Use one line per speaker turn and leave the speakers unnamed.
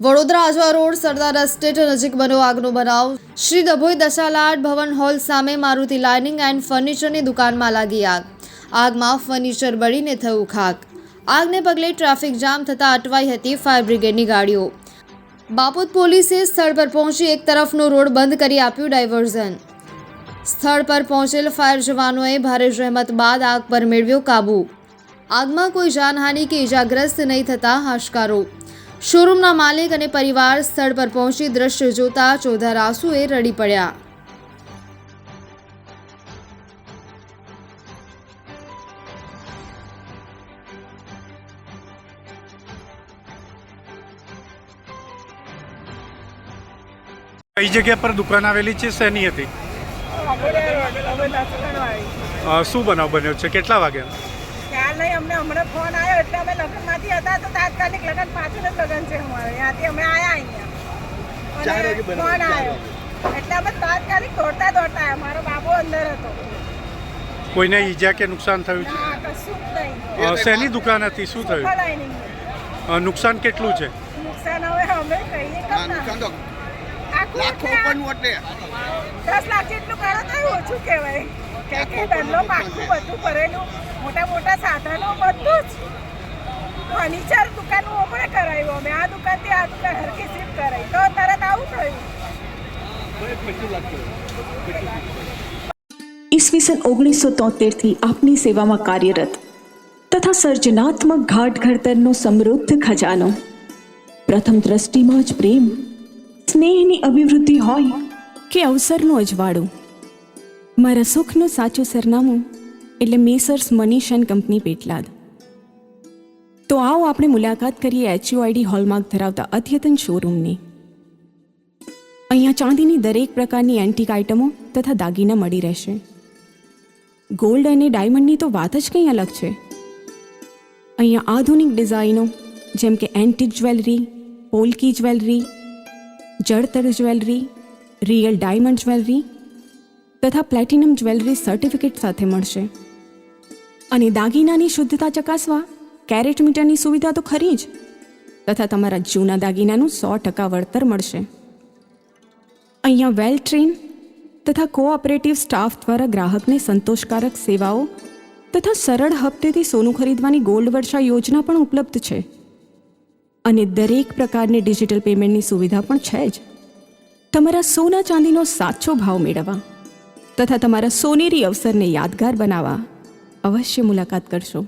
Vadodara Ajwa road Sardar estate નજીક બન્યો આગનો બનાવ. શ્રી ડભોઈ દશાલાડ ભવન હોલ સામે મારુતિ લાઇનિંગ એન્ડ ફર્નિચરની દુકાનમાં લાગી આગ. આગમાં ફર્નિચર બળીને થયું ખાક. આગને પગલે ટ્રાફિક જામ થતાં અટવાઈ હતી ફાયર બ્રિગેડની ગાડીઓ. બાપોદ પોલીસે સ્થળ પર પહોંચી એક તરફનો રોડ બંધ કરી આપ્યું ડાયવર્ઝન. સ્થળ પર પહોંચેલ ફાયર જવાનોએ ભારે જહેમત બાદ આગ પર મેળવ્યો કાબૂ. આગમાં કોઈ જાનહાનિ કે ઇજાગ્રસ્ત નહીં થતા હાશકારો. શોરૂમના માલિક અને પરિવાર સ્થળ પર પહોંચી દ્રશ્ય જોતા ચોધાર આંસુએ રડી પડ્યા.
કઈ જગ્યા પર દુકાન આવેલી છે? શેની હતી? શું બનાવ બન્યો છે? કેટલા વાગ્યા?
નહીં અમને હમણાં ફોન આવ્યો એટલે અમે લગ્નમાંથી હતા તો તાત્કાલિક લગ્ન પાછળ જ લગ્ન છે અમારે. ત્યાંથી અમે આવ્યા અહીંયા. ફોન આવ્યો. એટલે અમે તાત્કાલિક દોડતા દોડતા આવ્યા મારો બાબો અંદર હતો.
કોઈને ઈજા કે નુકસાન થયું છે?
કશું નહીં.
શેની દુકાન હતી? શું થયું? નુકસાન કેટલું છે?
નુકસાન હવે અમે કહીએ
લાખો પણ વટે
દસ લાખ જેટલું કરો તો ઓછું કહેવાય? કે કે ડલ્લો પાકું બધું ભરેલું મોટા મોટા સાધનો બધું જ. ફર્નિચર દુકાન ઓપરે કરાવ્યું અમે. આ દુકાનથી આ દુકાન હરકી શિફ્ટ કરાવી તો તરત આવું થયું.
ઈસવીસન ઓગણીસો તોતેરથી આપની સેવામાં કાર્યરત તથા સર્જનાત્મક ઘાટ ઘડતરનો સમૃદ્ધ ખજાનો. પ્રથમ દ્રષ્ટિમાં જ પ્રેમ સ્નેહની અભિવૃદ્ધિ હોય કે અવસરનું અજવાળું મારા સુખનું સાચું સરનામું એટલે messrs Manish and company Petlad. તો આવો આપણે મુલાકાત કરીએ એચયુઆઈડી હોલમાર્ક ધરાવતા અદ્યતન શોરૂમની. અહીંયા ચાંદીની દરેક પ્રકારની એન્ટિક આઇટમો તથા દાગીના મળી રહેશે. ગોલ્ડ અને ડાયમંડની તો વાત જ કંઈ અલગ છે. અહીંયા આધુનિક ડિઝાઇનો જેમ કે એન્ટિક જ્વેલરી, પોલકી જ્વેલરી જળતર જ્વેલરી, રિયલ ડાયમંડ જ્વેલરી તથા પ્લેટિનમ જ્વેલરી સર્ટિફિકેટ સાથે મળશે. અને દાગીનાની શુદ્ધતા ચકાસવા કેરેટ મીટરની સુવિધા તો ખરી જ, તથા તમારા જૂના દાગીનાનું સો ટકા વળતર મળશે. અહીંયા વેલ ટ્રેન તથા કોઓપરેટિવ સ્ટાફ દ્વારા ગ્રાહકને સંતોષકારક સેવાઓ તથા સરળ હપ્તેથી સોનું ખરીદવાની ગોલ્ડ વર્ષા યોજના પણ ઉપલબ્ધ છે. અને દરેક પ્રકારની ડિજિટલ પેમેન્ટની સુવિધા પણ છે જ. તમારા સોના ચાંદીનો સાચો ભાવ મેળવવા તથા તમારા સોનેરી અવસરને યાદગાર બનાવવા અવશ્ય મુલાકાત કરશો.